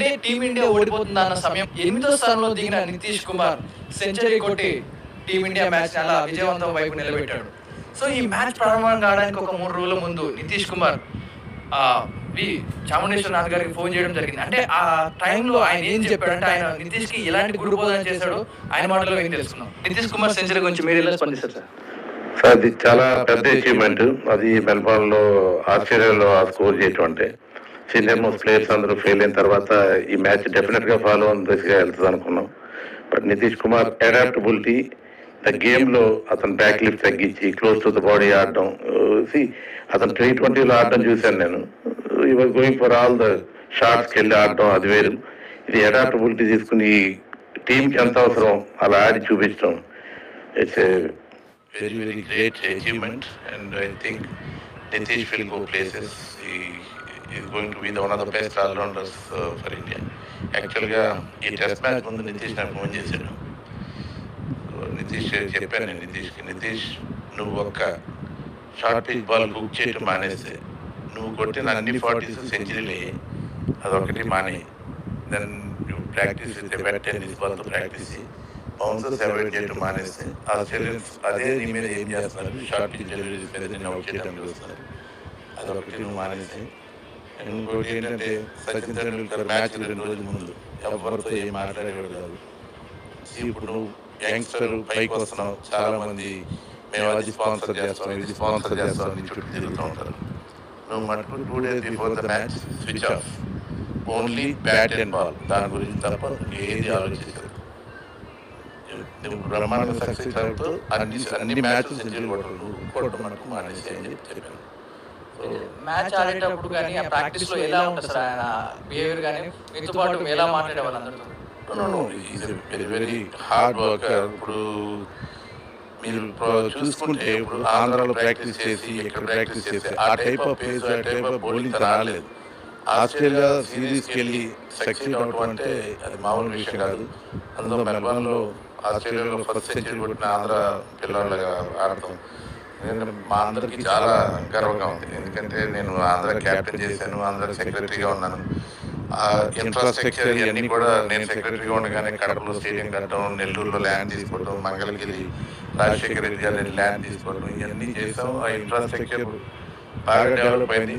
అంటే టీమిండియా ఓడిపోతుంది అన్న సమయం ఎనిమిదో స్థానంలో దిగిన నితీష్ కుమార్ సెంచరీ కొట్టి టీమిండియా మ్యాచ్ అలా విజయవంతం వైపు నిలబెట్టాడు. సో ఈ మ్యాచ్ ప్రారంభం కావడానికి ఒక మూడు రోజుల ముందు నితీష్ కుమార్ ఆ, వి చాముండేశ్వరనాథ్ గారికి ఫోన్ చేయడం జరిగింది. అంటే ఆ టైంలో ఆయన ఏం చెప్పాడు అంటే ఆయన నితీష్కి ఎలాంటి గురుబోధన చేశాడు ఆయన మాటలో ఏం తెలుసుకున్నాం. నితీష్ కుమార్ సెంచరీ గురించి మీరు ఎలా స్పందిస్తారు సార్? సార్ అది చాలా పెద్ద అచీవ్మెంట్ అది మెల్బోర్న్లో ఆస్ట్రేలియాలో ఆ స్కోర్ చేయటం అంటే. సీనియర్ మోస్ట్ ప్లేయర్స్ అందరూ ఫెయిల్ అయిన తర్వాత ఈ మ్యాచ్ డెఫినెట్గా ఫాలో అన్ దిశగా వెళ్తుంది అనుకున్నాం. But Nitish Kumar adaptability the గేమ్లో అతను బ్యాక్ లిఫ్ట్ తగ్గించి క్లోజ్ టు ద బాడీ ఆడడం సి అతను టీ ట్వంటీలో ఆడడం చూశాను నేను. He was going for all the షార్ట్స్కి వెళ్ళి ఆడడం అది వేరు. ఇది అడాప్టబిలిటీ తీసుకుని టీంకి ఎంత అవసరం అలా ఆడి చూపించడం. It's a very very achievement, and I think Nitish will go places. He is going to be the one of the best all-rounders uh, for India. యాక్చువల్గా ఈ టెస్ట్ మ్యాచ్ ముందు నితీష్ నాకు ఫోన్ చేశాడు So, నితీష్ చెప్పాను నేను నితీష్కి నితీష్ నువ్వు ఒక్క షార్ట్ పిచ్ బాల్ బుక్ చేయటం మానేస్తే. నువ్వు కొట్టిన అన్ని ఫార్టీస్ సెంచరీలు అదొకటి మానే. Then practice with bat tennis బాల్తో ప్రాక్టీస్ బౌన్సర్స్ అవాయిడ్ చేయడం మానేస్తే ఆస్ట్రేలియన్స్ అదే నీ మీద ఏం చేస్తున్నారు షార్ట్ పిచ్ డెలివరీస్ మీద నేను అవుట్ చేయడం చూస్తున్నారు అదొకటి నువ్వు మానేసి ఇంకోటి ఏంటంటే సచిన్ తెండూల్కర్ మ్యాచ్ రెండు రోజుల ముందు ఎవరితో ఏం మాట్లాడేవాడు కాదు ఇప్పుడు యంగ్స్టర్ పైకి వస్తున్నావు. చాలా మంది మేము అది స్పాన్సర్ చేస్తాం ఇది స్పాన్సర్ చేస్తాం అని చుట్టూ తిరుగుతూ ఉంటారు. నువ్వు మటుకు two days before the match switch off only bat and ball దాని గురించి తప్ప ఏది ఆలోచించదు. బ్రహ్మాండ సక్సెస్ అవుతూ అన్ని అన్ని మ్యాచ్లు సెంచరీ కొట్టడం మనకు మానేసి అని చెప్పి చెప్పాను. మ్యాచ్ ఆడేటప్పుడు కానీ ఆ ప్రాక్టీస్లో ఎలా ఉంటుంది సార్? ఆయన బిహేవియర్ కానీ మీతో పాటు ఎలా మాట్లాడే వాళ్ళందరితో వెరీ వెరీ హార్డ్ వర్కర్ ఇప్పుడు మీరు చూసుకుంటే ఇప్పుడు ఆంధ్రాలో ప్రాక్టీస్ చేసి ఇక్కడ ప్రాక్టీస్ చేసి ఆ టైప్ ఆఫ్ పేస్ ఆ టైప్ ఆఫ్ బౌలింగ్ రాలేదు. ఆస్ట్రేలియా సిరీస్కి వెళ్ళి సక్సీడ్ అవడం అంటే అది మామూలు విషయం కాదు. అందులో మెల్బోర్న్లో ఆస్ట్రేలియాలో ఫస్ట్ సెంచరీ కొట్టిన ఆంధ్ర పిల్లలుగా ఆడటం మా అందరికీ చాలా గర్వంగా ఉంది. ఎందుకంటే నేను ఆంధ్ర క్యాప్టెన్ చేశాను ఆంధ్ర సెక్రటరీగా ఉన్నాను. ఆ ఇన్ఫ్రాస్ట్రక్చర్ ఇవన్నీ కూడా నేను సెక్రటరీగా ఉండగానే కడపలో స్టేడియం కట్టడం నెల్లూరులో ల్యాండ్ తీసుకోవడం మంగళగిరి రాజశేఖర రెడ్డి గారి ల్యాండ్ తీసుకోవడం ఇవన్నీ చేసాం. ఆ ఇన్ఫ్రాస్ట్రక్చర్ బాగా డెవలప్ అయింది.